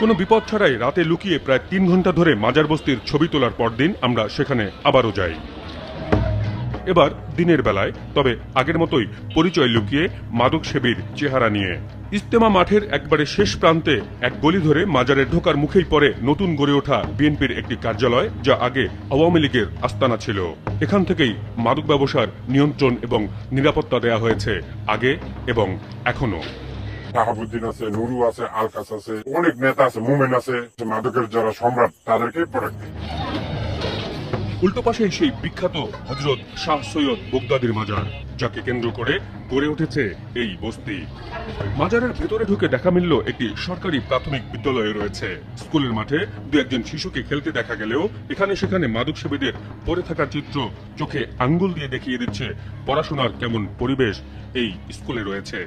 কোনো বিপদ ছাড়াই রাতে লুকিয়ে প্রায় তিন ঘণ্টা ধরে মাজার বস্তির ছবি তোলার পরদিন আমরা সেখানে আবারও যাই। এবার দিনের বেলায়, তবে আগের মতোই পরিচয় লুকিয়ে মাদক সেবীর চেহারা নিয়ে। ইস্তেমা মাঠের একবারে শেষ প্রান্তে এক গলি ধরে মাজারের ঢোকার মুখেই পড়ে নতুন গড়ে ওঠা বিএনপির একটি কার্যালয়, যা আগে আওয়ামী লীগের আস্তানা ছিল। এখান থেকেই মাদক ব্যবসার নিয়ন্ত্রণ এবং নিরাপত্তা দেয়া হয়েছে, আগে এবং এখনও শাহাবুদ্দিন আছে, নুরু আছে, আলকাস আছে, অনেক নেতা আছে, মুমেন আছে মাদকের যারা সম্রাট, তাদেরকে প্রোটেক্ট দিই। উল্টো পাশে সেই বিখ্যাত হজরত শাহ সৈয়দ বোগদাদির মাজার, যাকে কেন্দ্র করে গড়ে উঠেছে এই বস্তি। মাজারের ভেতরে ঢুকে দেখা মিলল একটি সরকারি প্রাথমিক বিদ্যালয়ে রয়েছে। স্কুলের মাঠে দু একজন শিশুকে খেলতে দেখা গেলেও এখানে সেখানে মাদক সেবীদের পড়ে থাকার চিত্র চোখে আঙ্গুল দিয়ে দেখিয়ে দিচ্ছে পড়াশোনার কেমন পরিবেশ এই স্কুলে রয়েছে।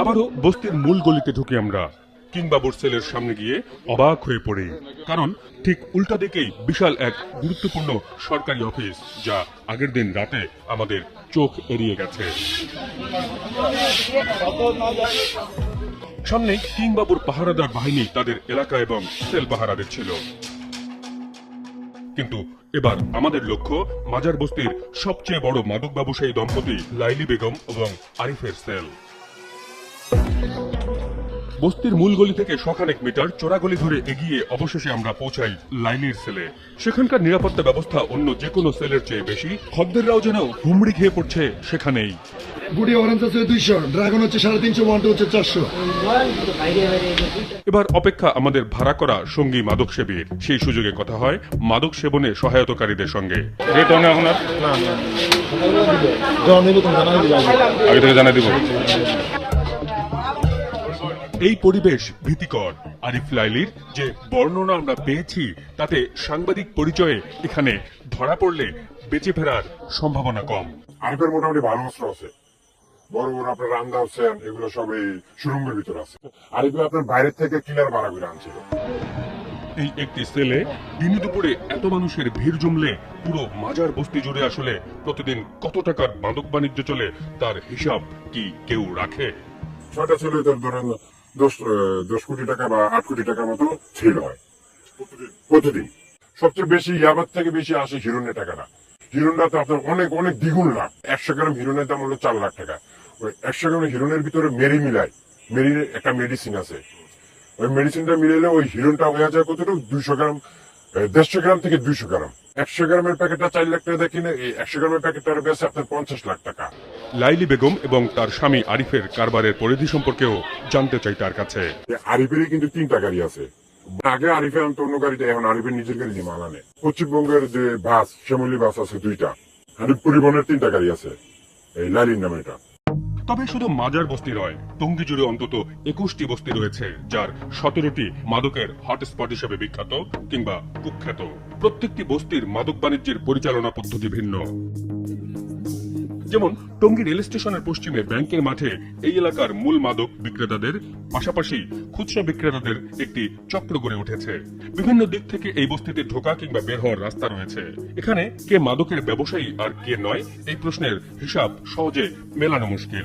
আবারও বস্তির মূল গলিতে ঢুকি আমরা কিংবাবুর সেলের সামনে গিয়ে অবাক হয়ে পড়ি। কারণ ঠিক উল্টা দিকেই বিশাল এক গুরুত্বপূর্ণ সরকারি অফিস যা আগের দিন রাতে আমাদের চোখ এড়িয়ে গেছে। সামনে কিংবাবুর পাহারাদার বাহিনী তাদের এলাকা এবং সেল পাহারা দিচ্ছিল কিন্তু এবার আমাদের লক্ষ্য মাজার বস্তির সবচেয়ে বড় মাদক ব্যবসায়ী দম্পতি লাইলি বেগম এবং আরিফের সেল। বস্তির মূল গলি থেকে শখানেক মিটার চোরাগলি ধরে এগিয়ে অবশেষে আমরা পৌঁছাই লাইলির সেলে। সেখানকার নিরাপত্তা ব্যবস্থা অন্য যে কোনো সেলের চেয়ে বেশি। খদ্দেররাও যেন হুমড়ি খেয়ে পড়ছে সেখানেই। বুড়ি অরেঞ্জ আছে দুইশো ড্রাগন হচ্ছে সাড়ে তিনশো ওয়ানটা হচ্ছে চারশো। এবার অপেক্ষা আমাদের ভাড়া করা সঙ্গী মাদক সেবীর। সেই সুযোগে কথা হয় মাদক সেবনে সহায়তাকারীদের সঙ্গে। রেট অনেক এখন আগে থেকে জানাই দিব। এই পরিবেশ ভীতিকর। আরিফ লাইলির যে বর্ণনা আমরা পেয়েছি তাতে সাংবাদিক পরিচয়ে এখানে ধরা পড়লে বেঁচে ফেরার সম্ভাবনা কম। আরিফের মোটামুটি ভালো অস্ত্র আছে। বড় বড় আপনার রান্দা হোসেন এগুলো সব এই সুরঙ্গের ভিতরে আছে। আরিফে আপনার বাইরের থেকে কিলার ভাড়া করে আনছিল। এই একটি সেলে দিনে দুপুরে এত মানুষের ভিড় জমলে পুরো মাজার বস্তি জুড়ে আসলে প্রতিদিন কত টাকার মাদক বাণিজ্য চলে তার হিসাব কি কেউ রাখে? ছয়টা ছিল তোর ধরেন দশ দশ কোটি টাকা বা আট কোটি টাকার মতো ছিল হয়। প্রতিদিন। সবচেয়ে বেশি ইয়াবার থেকে বেশি আসে হিরোনের টাকাটা। হিরোনটা তো আপনার অনেক অনেক দ্বিগুণ লাভ। একশো গ্রাম হিরোনের দাম হলো চার লাখ টাকা। ওই একশো গ্রাম হিরোনের ভিতরে মেরি মিলায়। মেরির একটা মেডিসিন আছে। ওই মেডিসিনটা মিলাইলে ওই হিরোনটা হয়ে যায় কতটুকু? দুইশো গ্রাম দেড়শো গ্রাম থেকে দুইশো গ্রাম। একশো গ্রামের প্যাকেটটা চার লাখ টাকা দেখি না এই একশো গ্রামের প্যাকেটটার বেশি আপনার পঞ্চাশ লাখ টাকা। লাইলি বেগম এবং তার স্বামী আরিফের কারবারের পরিধি সম্পর্কেও জানতে চাই তার কাছে। যে আরিফেরই কিন্তু তিনটা গাড়ি আছে। আগে আরিফের আনতো অন্য গাড়িতে এখন আরিফের নিজের গাড়ি দিয়ে মাল আনে। পশ্চিমবঙ্গের যে বাস শ্যামলী বাস আছে দুইটা। আরিফ পরিবহনের তিনটা গাড়ি আছে। এই লালির নামে এটা। তবে শুধু মাজার বস্তি নয় টঙ্গী জুড়ে অন্তত একুশটি বস্তি রয়েছে, যার সতেরোটি মাদকের হটস্পট হিসেবে বিখ্যাত কিংবা কুখ্যাত। প্রত্যেকটি বস্তির মাদক বাণিজ্যের পরিচালনা পদ্ধতি ভিন্ন। যেমন টঙ্গী রেল স্টেশনের পশ্চিমে ব্যাংকের মাঠে এই এলাকার মূল মাদক বিক্রেতাদের, পাশাপাশি খুচরা বিক্রেতাদের একটি চক্র গড়ে উঠেছে। বিভিন্ন দিক থেকে এই বস্তিতে ঢোকা কিংবা বের হওয়ার রাস্তা রয়েছে। এখানে কে মাদকের ব্যবসায়ী আর কে নয়, এই প্রশ্নের হিসাব সহজে মেলানো মুশকিল।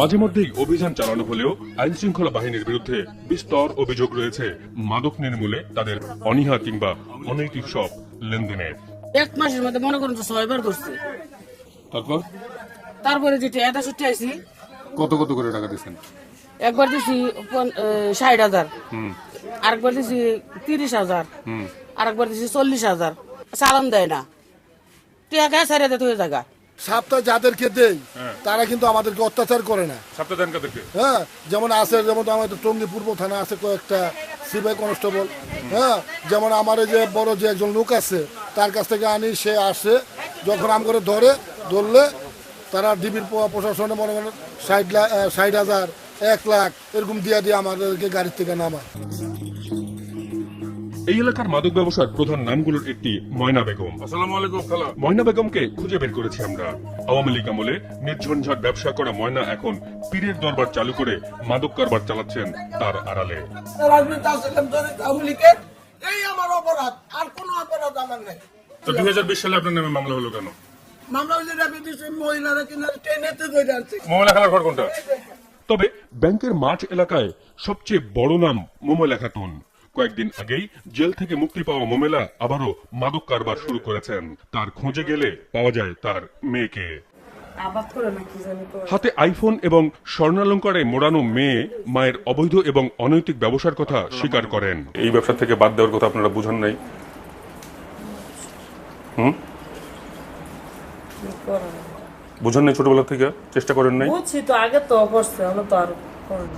মাঝে মধ্যেই অভিযান চালানো হলেও আইন শৃঙ্খলা বাহিনীর বিরুদ্ধে বিস্তর অভিযোগ রয়েছে। মাদক নির্মূলে তাদের অনীহা কিংবা অনৈতিক সব লেনদেনের। এক মাসের মধ্যে মনে করুন তো ছয়বার করছে তারপর? তারপরে যেটা এটা ছুটে কত কত করে টাকা দিচ্ছেন একবার দিছি ষাট হাজার। আরেকবার দিছি তিরিশ হাজার। আরেকবার দিছি চল্লিশ হাজার। চালান দেয় না। টিয়া সারি হাজার তুই জায়গা। সপ্তাহে যাদেরকে দেই তারা কিন্তু আমাদেরকে অত্যাচার করে না। সপ্তাহ দেন কাদেরকে? হ্যাঁ যেমন আছে যেমন আমাদের টঙ্গী পূর্ব থানা আছে কয়েকটা সিবিআই কনস্টেবল। হ্যাঁ যেমন আমার যে বড় যে একজন লোক আছে তার কাছ থেকে আনি সে আসে যখন আম করে ধরে ধরলে তারা ডিবির প্রশাসনে মনে করেন ষাট লাখ ষাট হাজার এক লাখ এরকম দিয়ে দিয়ে আমাদেরকে গাড়ির থেকে নামায়। এই এলাকার মাদক ব্যবসার প্রধান নামগুলোর একটি ময়না বেগম। আসসালামু আলাইকুম খালা। ময়না বেগমকে খুঁজে বের করেছি আমরা। আওয়ামী লীগ আমলে নির্ঝঞ্ঝাট ব্যবসা করা ময়না এখন পীরের দরবার চালু করে মাদক কারবার চালাচ্ছেন তার আড়ালে। রাজনীতি আওয়ামী লীগের এই আমার অপরাধ আর কোনো অপরাধ আমার নেই। তো সালে আপনার নামে মামলা হলো কেন? মামলা হইলে মহিলারা কিনা ট্রেনেতে ধরে আনছি। মহিলা খেলার ঘর কোনটা? তবে ব্যাংকের মাঠ এলাকায় সবচেয়ে বড় নাম মোমেলা খাতুন। কয়েকদিন আগেই জেল থেকে মুক্তি পাওয়া মোমেলা আবারও মাদক কারবার শুরু করেছেন। তার খোঁজে গেলে পাওয়া যায় তার মেয়েকে। হাতে আইফোন এবং স্বর্ণালঙ্কারে মোড়ানো মেয়ে মায়ের অবৈধ এবং অনৈতিক ব্যবসার কথা স্বীকার করেন। এই ব্যবসা থেকে বাদ দেওয়ার কথা আপনারা বুঝান নাই। হুম? কি করে না। নাই ছোটবেলা থেকে? চেষ্টা করেন নাই? বুঝছি, তো আগে তো অবশ্যই আমরা তো আর করেন